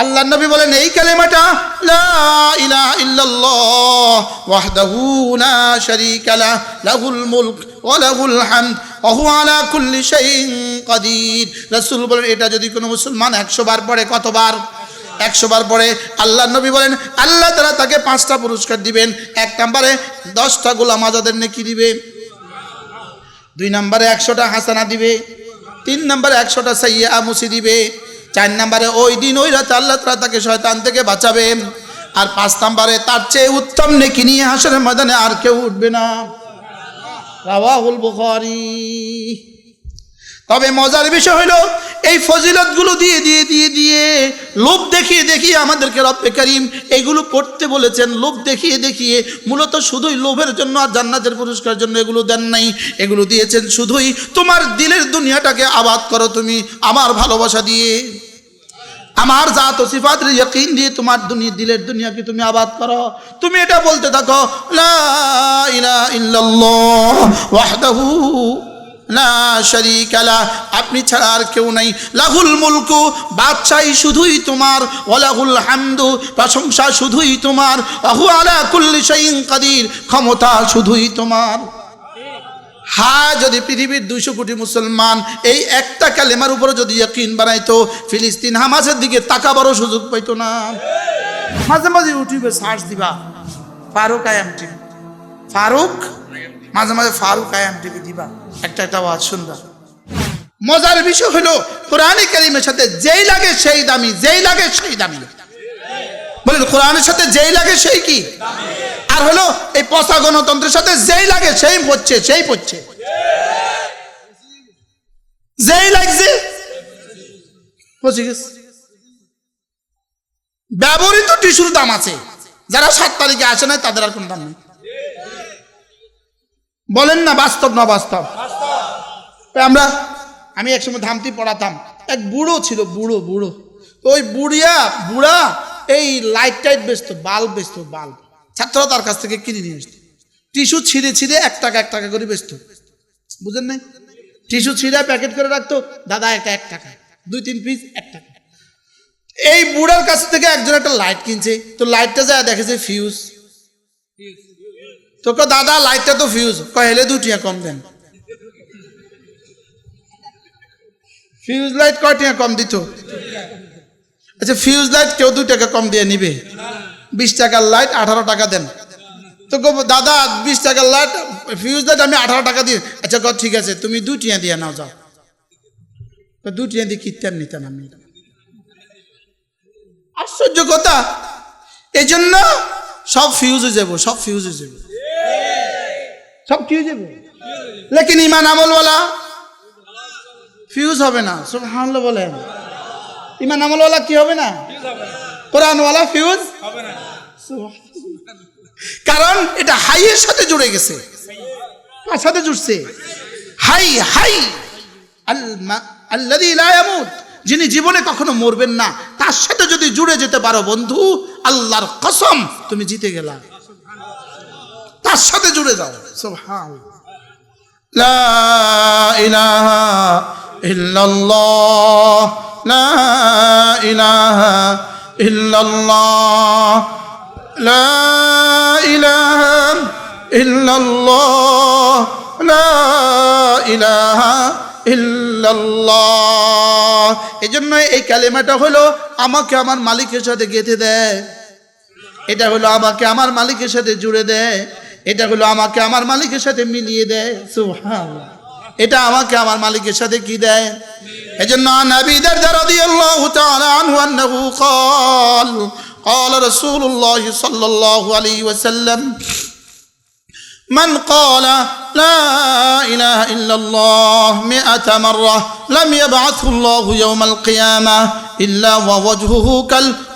আল্লাহ নবী বলেন, এই কালেমাটা লাহুল মুলক ওয়া লাহুল হামদ, ওয়া হুয়া আলা কুল্লি শাইইন কাদির। রাসূল বলেন, এটা যদি কোনো মুসলমান 100 বার পড়ে, কতবার? একশো বার পরে আল্লাহ নবী বলেন, আল্লাহ তারা তাকে পাঁচটা পুরস্কার দিবেন। এক নম্বরে, দশটা গোলাম আজাদের নেকি দিবে। দুই নম্বরে, একশোটা হাসানা দিবে। তিন নম্বরে, একশোটা সাইয়া মুসি দিবে। চার নাম্বারে, ওই দিন ওই রাতে আল্লাহ তালা তাকে শয়তান থেকে বাঁচাবে। আর পাঁচ নাম্বারে, তার চেয়ে উত্তম নেকি নিয়ে হাসনের ময়দানে আর কেউ উঠবে না। রাওয়াহুল বুখারী। তবে মজার বিষয় হলো, এই ফজিলতগুলো দিয়ে দিয়ে দিয়ে দিয়ে লোভ দেখিয়ে দেখিয়ে আমাদেরকে রব্বে করিম এগুলো পড়তে বলেছেন। লোভ দেখিয়ে দেখিয়ে মূলত শুধুই লোভের জন্য আর জান্নাতের পুরস্কার জন্য এগুলো দেন নাই। এগুলো দিয়েছেন শুধুই, তোমার দিলের দুনিয়াটাকে আবাদ করো তুমি, আমার ভালোবাসা দিয়ে। আমার জাত ও সিফাত ইয়াকিন দিয়ে তোমার দুনিয়া দিলের দুনিয়াকে তুমি আবাদ করো। তুমি এটা বলতে থাকো, লা ইলাহা ইল্লাল্লাহ ওয়াহদাহু লা শারীকা লা, আপনি ছাড়া আর কেউ নাই। লাহুল মুলকু, বাদশাহী শুধুই তোমার, ওয়ালাহুল হামদু, প্রশংসা শুধুই তোমার, আহু আলা কুল্লি কাদির, ক্ষমতা শুধুই তোমার। হা, যদি পৃথিবীর দুইশো কোটি মুসলমান এই একটা কালেমার উপরে যদি ইয়কিন বানাইতো, ফিলিস্তিন হামাসের দিকে তাকাবারও সুযোগ পাইতো না। মাঝে মাঝে ইউটিউবে সার্চ দিবা, ফারুক আয়াম টিভি ফারুক মাঝে মাঝে ফারুক আয়াম টিভি দিবা। একটা একটা আওয়াজ শুনবা। মজার বিষয় হলো, কোরআনে কারিমের সাথে যেই লাগে সেই দামি, যেই লাগে সেই দামি। বলেন, কোরআনের সাথে যেই লাগে সেই কি? আর হলো, এই পচা গণতন্ত্রের সাথে যেই লাগে সেই পড়ছে সেই পড়ছে যেই লাগছে ব্যবহৃত টিস্যুর দাম আছে। যারা সাত তারিখে আসে না তাদের আর কোনো দাম নেই। বলেন না বাস্তব না বাস্তব। আমরা আমি একসময় ধামতি পড়াতাম। এক বুড়ো ছিল বুড়ো বুড়ো। তো ওই বুড়িয়া বুড়া এই লাইট টাইট বেচতো বাল্ব বেচতো বাল্ব। ছাত্ররা তার কাছ থেকে কিনে নিয়ে আসতো। টিস্যু ছিঁড়ে ছিঁড়ে এক টাকা এক টাকা করে বেচতো। বুঝেন নাই? টিস্যু ছিঁড়ে প্যাকেট করে রাখতো দাদা একটা এক টাকা। দুই তিন পিস এক টাকা। এই বুড়ার কাছ থেকে একজন একটা লাইট কিনছে। তো লাইটটা যায় দেখেছে ফিউজ তোকে দাদা লাইটটা তো ফিউজ কহেলে দুটিয়া কম দেন। ফিউজ লাইট কয় টাকা কম দিত? আচ্ছা ফিউজ লাইট কেউ দু টাকা কম দিয়ে নিবে? বিশ টাকার লাইট আঠারো টাকা দেন। তো দাদা, বিশ টাকার লাইট ফিউজ লাইট আমি আঠারো টাকা দিই আচ্ছা গো ঠিক আছে, তুমি দু টিয়া দিয়ে নাও, যাও। তো দু টিয়া দিয়ে কিনতেন নিতেন আমি। আশ্চর্য কথা। এই জন্য সব ফিউজে যাব, সব ফিউজে যাব। সব কি হয়ে যাবে? লেকিন ইমান আমলওয়ালা ফিউজ হবে না সব হামলা বলেন। ইমান আমলওয়ালা কি হবে না? কোরআনওয়ালা ফিউজ হবে কারণ এটা হাইয়ের সাথে জুড়ে গেছে। কার সাথে জুড়ছে? High high. আল মা- আল্লাযী লা ইয়ামুত। যিনি জীবনে কখনো মরবেন না, তার সাথে যদি জুড়ে যেতে পারো বন্ধু, আল্লাহর কসম, তুমি জিতে গেলা। তার সাথে জুড়ে যাও। সুবহান লা ইলাহা ইল্লাল্লাহ। লা ইলাহা ইল্লাল্লাহ। লা ইলাহা ইল্লাল্লাহ। লা ইলাহা ইল্লাল্লাহ। এজন্য এই কালেমাটা হলো আমাকে আমার মালিকের সাথে গেঁথে দেয়। এটা হলো আমাকে আমার মালিকের সাথে জুড়ে দেয়। এটা হলো আমাকে আমার মালিকের সাথে মিলিয়ে দেয় সুবহানাল্লাহ। এটা আমাকে আমার মালিকের সাথে কি দেয় এজন্য নবী দারদা রাদিয়াল্লাহু তাআলা আনহু আন্নাহু قال قال رسول الله صلى الله عليه وسلم من قال لا إله إلا الله مئة مرة لم يبعثه الله يوم القيامة إلا ووجهه كالقمر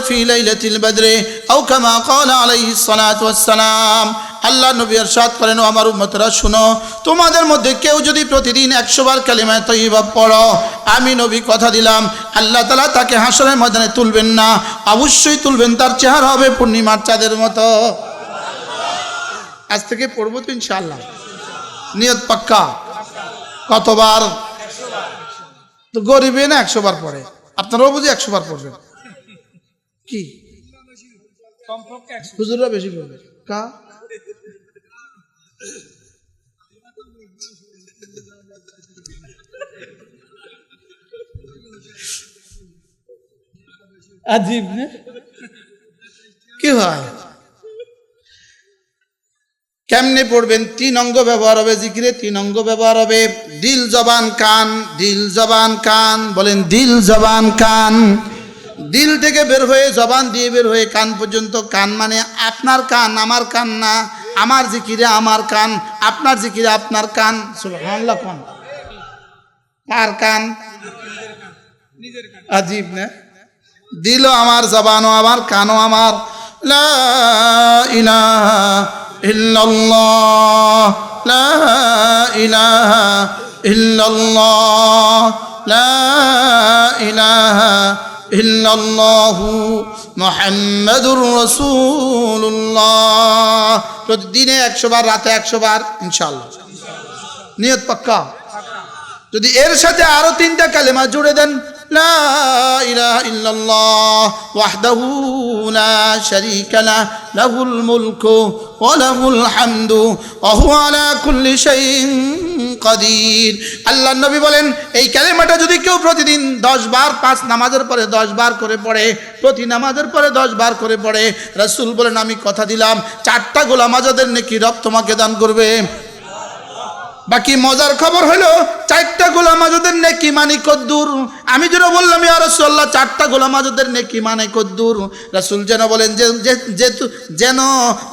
في ليلة البدر أو كما قال عليه الصلاة والسلام আল্লাহ নবী আরশাদ করেন ও আমার উম্মতরা শুনো তোমাদের মধ্যে কেউ যদি প্রতিদিন একশো বার কালিমায় তৈবা পড়ো আমি নবী কথা দিলাম আল্লাহ তালা তাকে হাসরের ময়দানে তুলবেন না অবশ্যই তুলবেন তার চেহারা হবে পূর্ণিমার চাঁদের মতো আজ থেকে পড়বো তো ইনশাল্লাহ নিয়ত পাক্কা কতবার তো গরিবে না একশো বার পড়ে আপনারাও বুঝি একশো বার পড়বেন কি? হুজুররা বেশি বলবে। কা? আজীব না। কি হয়? কেমনে পড়বেন? তিন অঙ্গ ব্যবহার হবে জিকিরে তিন অঙ্গ ব্যবহার হবে দিল জবান কান দিল জবান কান বলেন দিল জবান কান। দিল থেকে বের হয়ে জবান দিয়ে বের হয়ে কান পর্যন্ত কান মানে আপনার কান আমার কান না আমার জিকিরে আমার কান আপনার জিকিরে আপনার কান। কান? কার কান। আজীব না? দিলও আমার জবানও আমার কানও আমার। লা ইলাহা ইল্লাল্লাহ লা ইলাহা ইল্লাল্লাহ লা ইলাহা ইল্লাল্লাহু মুহাম্মাদুর রাসূলুল্লাহ। প্রতিদিনে একশো বার, রাতে একশো বার, ইনশাআল্লাহ। নিয়ত পাক্কা। যদি এর সাথে আরও তিনটা কালেমা জুড়ে দেন ইলাহা ইল্লাল্লাহ ওয়াহদাহু লা শারীকা লা, লাহুল মুলকু ওয়া লাহুল হামদু ওয়া হুয়া আলা কুল্লি শাইইন কাদির। আল্লাহ নবী বলেন, এই কালেমাটা যদি কেউ প্রতিদিন দশ বার পাঁচ নামাজের পরে দশ বার করে পড়ে, প্রতি নামাজের পরে দশ বার করে পড়ে, রাসূল বলেন, আমি কথা দিলাম, চারটা গোলাম আজাদের নেকি রব তোমাকে দান করবে। বাকি মজার খবর হলো, চারটা গোলাম আজদের নেকি মানে কদ্দুর। আমি যেন বললাম, ইয়া রাসূলুল্লাহ, চারটা গোলাম আজদের নেকি মানে কদ্দুর। রাসূল যেন বলেন, যে যেন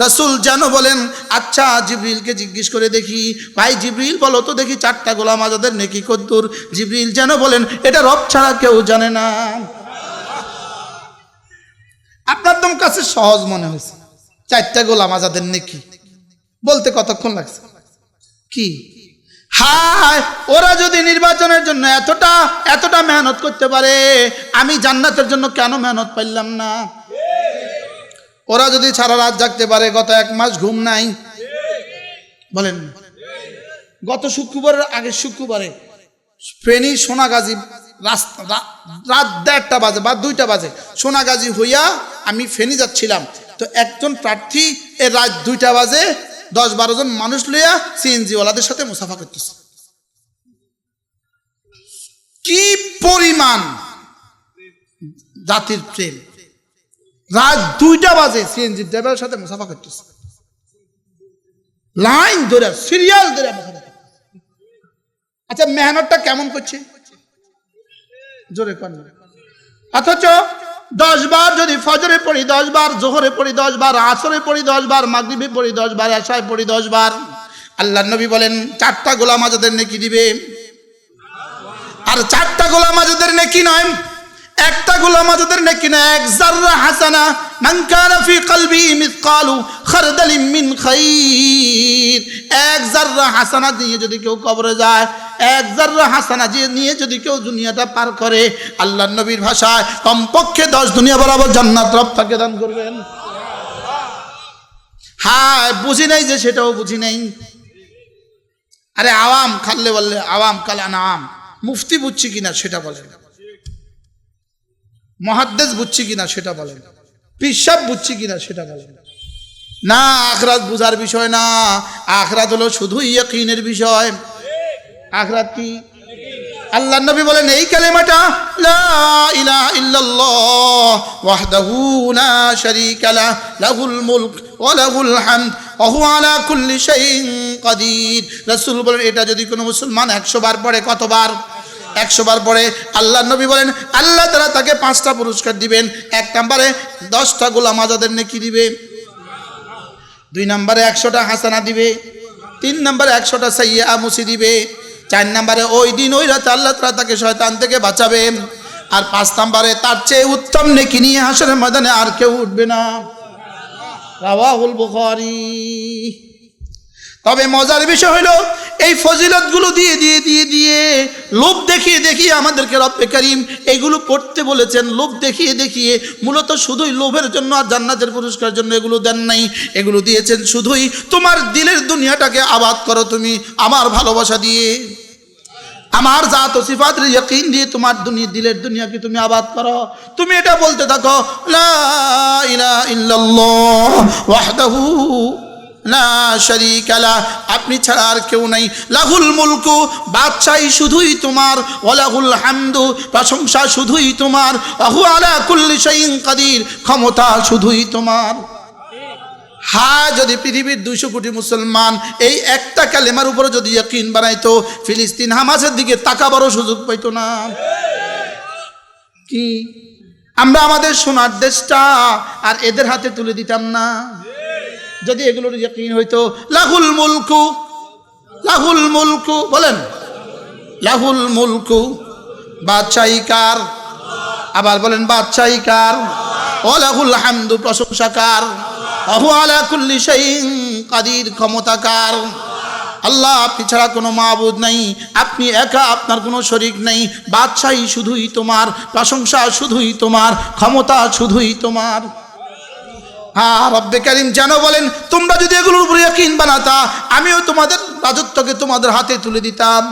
রাসূল যেন বলেন আচ্ছা জিবরিলকে জিজ্ঞেস করে দেখি। ভাই, জিবরিল, বলো তো দেখি চারটা গোলাম আজদের নেকি কদ্দুর। জিবরিল যেন বলেন, এটা রব ছাড়া কেউ জানে না। আপনার দম কাছে সহজ মনে হয়েছে। চারটা গোলাম আজাদের নেকি। বলতে কতক্ষণ লাগছে? কি? হায়, ওরা যদি নির্বাচনের জন্য এতটা এতটা মেহনত করতে পারে, আমি জান্নাতের জন্য কেন মেহনত পাইলাম না? ওরা যদি সারা রাত জাগতে পারে, গত এক মাস ঘুম নাই। বলেন। গত শুক্রবারের আগের শুক্রবারে ফেনী সোনাগাজী রাস্তা রাত দেড়টা বাজে বা দুইটা বাজে। সোনাগাজী হইয়া আমি ফেনী যাচ্ছিলাম। তো একজন প্রার্থী এ রাত দুইটা বাজে দশ বারো জন মানুষ লইয়া সিএনজিওয়ালাদের সাথে মুসাফা করতেছে। কি পরিমাণ জাতির প্রেম। রাত দুইটা বাজে সিএনজি ড্রাইভারের সাথে মুসাফা করতেছে। লাইন ধরে, সিরিয়াল ধরে আচ্ছা মেহনতটা কেমন করছে? জোরে কর অথচ দশ বার যদি ফজরে পড়ি দশ বার, জোহরে পড়ি দশ বার, আসরে পড়ি দশ বার, মাগরিবে পড়ি দশ বার আশায় পড়ি দশ বার। আল্লাহ নবী বলেন, চারটা গোলাম আজাদের নেকি দিবে। আর চারটা গোলাম আজাদের নেকি নয়, একটা গোলাম আজাদের নেকি না এক জাররা হাসানা মান কানা ফি কলবি মিসকালু খারদালিন মিন খাইর। এক জাররা হাসানা দিয়ে যদি কেউ কবরে যায়, এক জাররা হাসানা দিয়ে নিয়ে যদি কেউ দুনিয়াটা পার করে, আল্লাহ নবীর ভাষায় কমপক্ষে দশ দুনিয়া বরাবর জান্নাত রব তাকে দান করবেন। হ্যাঁ বুঝি নাই যে সেটাও বুঝি নাই। আরে আওয়াম খাললে বললে, আওয়াম কালা নাম মুফতি বুঝছি কিনা সেটা বলেন। মহাদ্দেশ বুঝছি কিনা সেটা বলেন। পিসাব বুঝছি কিনা সেটা বলেন না, আখরাত বুঝার বিষয় না। আখরাত হলো শুধুই ইয়কিনের বিষয়। আখরাত কি? আল্লাহ নবী বলেন, এই কালেমাটা, লা ইলাহা ইল্লাল্লাহ, ওয়াহদাহু লা শারীকা লা, লাহুল মুলক ওয়া লাহুল হামদ, ওয়া হুয়া আলা কুল্লি শাইইন কাদির। রাসূল বলেন, এটা যদি কোনো মুসলমান 100 বার পড়ে, কতবার? একশো বার পরে আল্লাহ নবী বলেন, আল্লাহ তারা তাকে পাঁচটা পুরস্কার দিবেন। এক নম্বরে দশটা গোলাম আজাদের নেকি দিবে। দুই নম্বরে একশোটা হাসানা দিবে। তিন নম্বরে একশোটা সাইয়া মুসি দিবে। চার নম্বরে ওই দিন, ওই রাতে আল্লাহ তালা তাকে শয়তান থেকে বাঁচাবে। আর পাঁচ নম্বরে তার চেয়ে উত্তম নেকি নিয়ে হাসরের ময়দানে আর কেউ উঠবে না। রাওয়াহুল বুখারী। তবে মজার বিষয় হলো, এই ফজিলতগুলো দিয়ে দিয়ে দিয়ে দিয়ে লোভ দেখিয়ে দেখিয়ে আমাদেরকে রব্বে করিম এগুলো পড়তে বলেছেন। লোভ দেখিয়ে দেখিয়ে মূলত শুধুই লোভের জন্য আর জান্নাতের পুরস্কার জন্য এগুলো দেন নাই। এগুলো দিয়েছেন শুধুই, তোমার দিলের দুনিয়াটাকে আবাদ করো তুমি, আমার ভালোবাসা দিয়ে। আমার জাত সিফাতের ইয়াকিন দিয়ে তোমার দুনিয়া, দিলের দুনিয়াকে তুমি আবাদ করো। তুমি এটা বলতে থাকো, লা ইলাহা ইল্লাল্লাহ ওয়াহদাহু লা শারীকা লা, আপনি ছাড়া আর কেউ নাই। লাহুল মুলকু বাদশাহী শুধুই তোমার, ওয়ালাহুল হামদু, প্রশংসা শুধুই তোমার, আহু আলা কুল্লি শাইইন কাদির, ক্ষমতা শুধুই তোমার। হা, যদি পৃথিবীর দুইশো কোটি মুসলমান এই একটা কালেমার উপরে যদি ইয়কিন বানাইতো, ফিলিস্তিন হামাসের দিকে তাকাবারও সুযোগ পাইতো না। কি? আমরা আমাদের সোনার দেশটা আর এদের হাতে তুলে দিতাম না। যদি এগুলোর ইয়কিন হইতো, লাহুল মুলকু লাহুল মুলকু, বলেন, লাহুল মুলকু, বাদশাহী কার? আবার বলেন, বাদশাহী কার? ওলাহুল হামদু প্রশংসাকার আহু আলা কাদির ক্ষমতাকার আল্লাহ, আপনি ছাড়া কোনো মাবুদ নাই, আপনি একা, আপনার কোনো শরিক নেই, বাদশাহী শুধুই তোমার, প্রশংসা শুধুই তোমার, ক্ষমতা শুধুই তোমার। হ্যাঁ রব্বে কারিম যেন বলেন, তোমরা যদি এগুলোর উপরে ইয়াকিন বানাতা, আমিও তোমাদের রাজত্বকে তোমাদের হাতে তুলে দিতাম।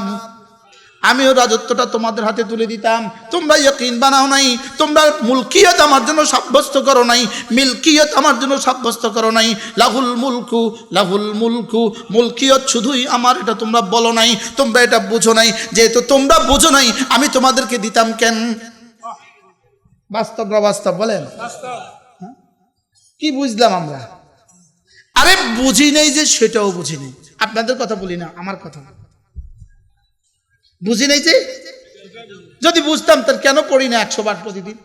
আমিও রাজত্বটা তোমাদের হাতে তুলে দিতাম। তোমরা ইয়কিন বানাও নাই, তোমরা মুলকিয়ত আমার জন্য সাব্যস্ত করো নাই, মিল্কিয়ত আমার জন্য সাব্যস্ত করো নাই। লাহুল মুলকু লাহুল মুলকু, মুলকিয়ত শুধুই আমার, এটা তোমরা বলো নাই, তোমরা এটা বুঝো নাই। যেহেতু তোমরা বুঝো নাই, আমি তোমাদেরকে দিতাম কেন? বাস্তব বাস্তব, বলেন। বাস্তব। কি বুঝলাম আমরা? আরে বুঝি নেই যে সেটাও বুঝি নেই। আপনাদের কথা বলি না, আমার কথা বুঝি নেই যে? যদি বুঝতাম তার কেন পড়ি না একশো বার প্রতিদিন?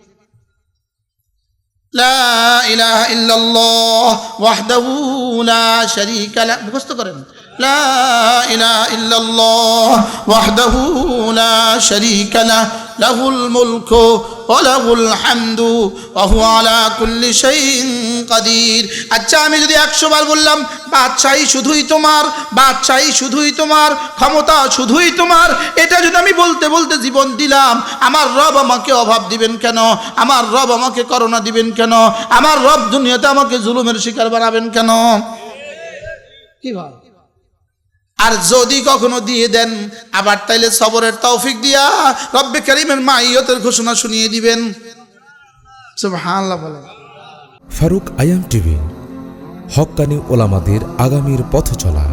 মুখস্থ করেন। লা ইলাহা ইল্লাল্লাহ ওয়াহদাহু লা শারীকা লা ওয়া লাহুল হামদু ওয়া হুয়া আলা কুল্লি শাইইন কাদির। আচ্ছা আমি যদি একশো বার বললাম, বাদশাহী শুধুই তোমার, বাদশাহী শুধুই তোমার, ক্ষমতা শুধুই তোমার, এটা যদি আমি বলতে বলতে জীবন দিলাম, আমার রব আমাকে অভাব দিবেন কেন? আমার রব আমাকে করোনা দিবেন কেন? আমার রব দুনিয়াতে আমাকে জুলুমের শিকার বানাবেন কেন? কি ভাই? আর যদি কখনো দিয়ে দেন, আবার তাইলে সবরের তৌফিক দিয়া রব্বে করিমের মাইয়তের ঘোষণা শুনিয়ে দিবেন। ফারুক আয়াম টিভি, হকানি ওলামাদের আগামীর পথ চলা